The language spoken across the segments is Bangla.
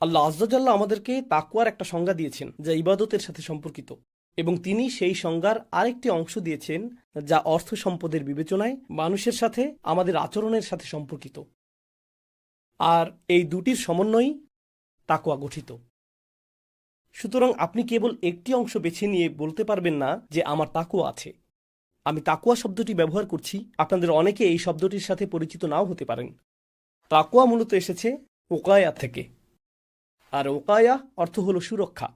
আল্লাহ আজ্জাল্লাহ আমাদেরকে তাকুয়ার একটা সংজ্ঞা দিয়েছেন, যা ইবাদতের সাথে সম্পর্কিত। এবং তিনি সেই সংজ্ঞার আরেকটি অংশ দিয়েছেন, যা অর্থ সম্পদের বিবেচনায় মানুষের সাথে, আমাদের আচরণের সাথে সম্পর্কিত। আর এই দুটির সমন্বয়ই তাকুয়া গঠিত। সুতরাং আপনি কেবল একটি অংশ বেছে নিয়ে বলতে পারবেন না যে আমার তাকুয়া আছে। আমি তাকুয়া শব্দটি ব্যবহার করছি, আপনাদের অনেকে এই শব্দটির সাথে পরিচিত নাও হতে পারেন। তাকুয়া মূলত এসেছে ওকায়া থেকে। আর ওকায়া অর্থ হল সুরক্ষা।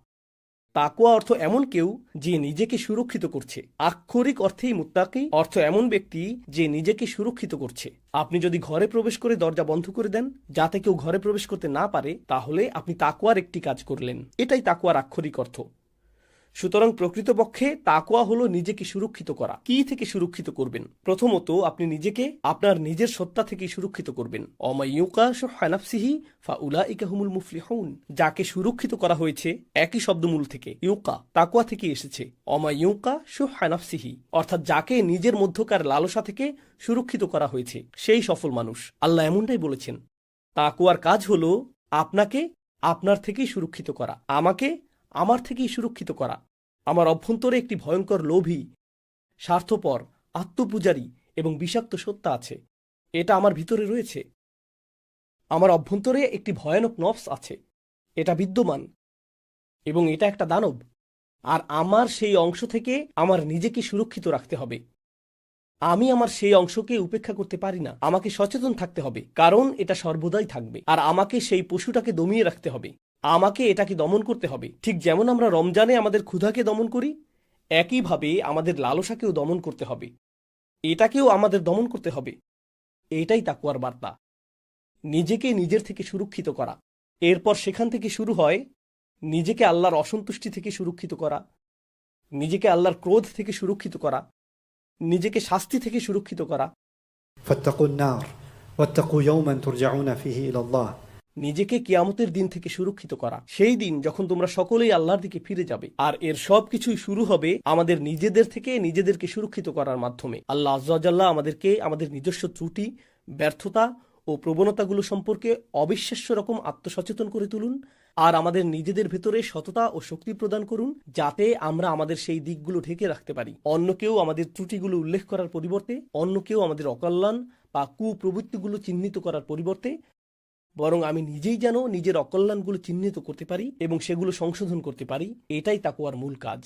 তাকুয়া অর্থ এমন কেউ যে নিজেকে সুরক্ষিত করছে। আক্ষরিক অর্থেই মুত্তাকি, অর্থ এমন ব্যক্তি যে নিজেকে সুরক্ষিত করছে। আপনি যদি ঘরে প্রবেশ করে দরজা বন্ধ করে দেন, যাতে কেউ ঘরে প্রবেশ করতে না পারে, তাহলে আপনি তাকুয়ার একটি কাজ করলেন। এটাই তাকুয়ার আক্ষরিক অর্থ। সুতরাং প্রকৃতপক্ষে তাকোয়া হলো নিজেকে সুরক্ষিত করা। কি থেকে সুরক্ষিত করবেন? প্রথমত আপনি নিজেকে আপনার নিজের সত্তা থেকে সুরক্ষিত করবেন। অমাইয়ুকা ফা উলা ইকাহুমুল মুফলিহুন। যাকে সুরক্ষিত করা হয়েছে একই শব্দমূল থেকে, ইউকা তাকোয়া থেকে এসেছে। অমাইয়ুকা হানাফসিহি, অর্থাৎ যাকে নিজের মধ্যকার লালসা থেকে সুরক্ষিত করা হয়েছে, সেই সফল মানুষ। আল্লাহ এমনটাই বলেছেন তাকুয়ার কাজ হলো আপনাকে আপনার থেকেই সুরক্ষিত করা, আমাকে আমার থেকেই সুরক্ষিত করা। আমার অভ্যন্তরে একটি ভয়ঙ্কর লোভী, স্বার্থপর, আত্মপূজারী এবং বিষাক্ত সত্তা আছে। এটা আমার ভিতরে রয়েছে। আমার অভ্যন্তরে একটি ভয়ানক নফস আছে। এটা বিদ্যমান এবং এটা একটা দানব। আর আমার সেই অংশ থেকে আমার নিজেকে সুরক্ষিত রাখতে হবে। আমি আমার সেই অংশকে উপেক্ষা করতে পারি না। আমাকে সচেতন থাকতে হবে। কারণ এটা সর্বদাই থাকবে। আর আমাকে সেই পশুটাকে দমিয়ে রাখতে হবে। আমাকে এটাকে দমন করতে হবে। ঠিক যেমন আমরা রমজানে আমাদের ক্ষুধাকে দমন করি, একইভাবে আমাদের লালসাকেও দমন করতে হবে। এটাকেও আমাদের দমন করতে হবে। এটাই তাকুয়ার বার্তা। নিজেকে নিজের থেকে সুরক্ষিত করা। এরপর সেখান থেকে শুরু হয় নিজেকে আল্লাহর অসন্তুষ্টি থেকে সুরক্ষিত করা, নিজেকে আল্লাহর ক্রোধ থেকে সুরক্ষিত করা, নিজেকে শাস্তি থেকে সুরক্ষিত করা। ফত্তাকুন্নার ওয়াত্তাকু ইয়াউমান তুরজাউনা ফিহি ইলাল্লাহ। নিজেকে কিয়ামতের দিন থেকে সুরক্ষিত করা। সেই দিন যখন তোমরা সকলেই আল্লাহর দিকে ফিরে যাবে, আর এর সব কিছুই শুরু হবে আমাদের নিজেদের থেকে নিজেদেরকে সুরক্ষিত করার মাধ্যমে। আল্লাহ আজ্লাহ আমাদেরকে আমাদের নিজস্ব ত্রুটি, ব্যর্থতা ও প্রবণতাগুলো সম্পর্কে অবিশ্বাস্য রকম আত্মসচেতন করে তুলুন, আর আমাদের নিজেদের ভেতরে সততা ও শক্তি প্রদান করুন, যাতে আমরা আমাদের সেই দিকগুলো ঢেকে রাখতে পারি। অন্য কেউ আমাদের ত্রুটিগুলো উল্লেখ করার পরিবর্তে, অন্য কেউ আমাদের অকল্যাণ বা কুপ্রবৃত্তিগুলো চিহ্নিত করার পরিবর্তে বরং আমি নিজেই যেন নিজের অকল্যাণগুলো চিহ্নিত করতে পারি এবং সেগুলো সংশোধন করতে পারি, এটাই তাকুয়ার মূল কাজ।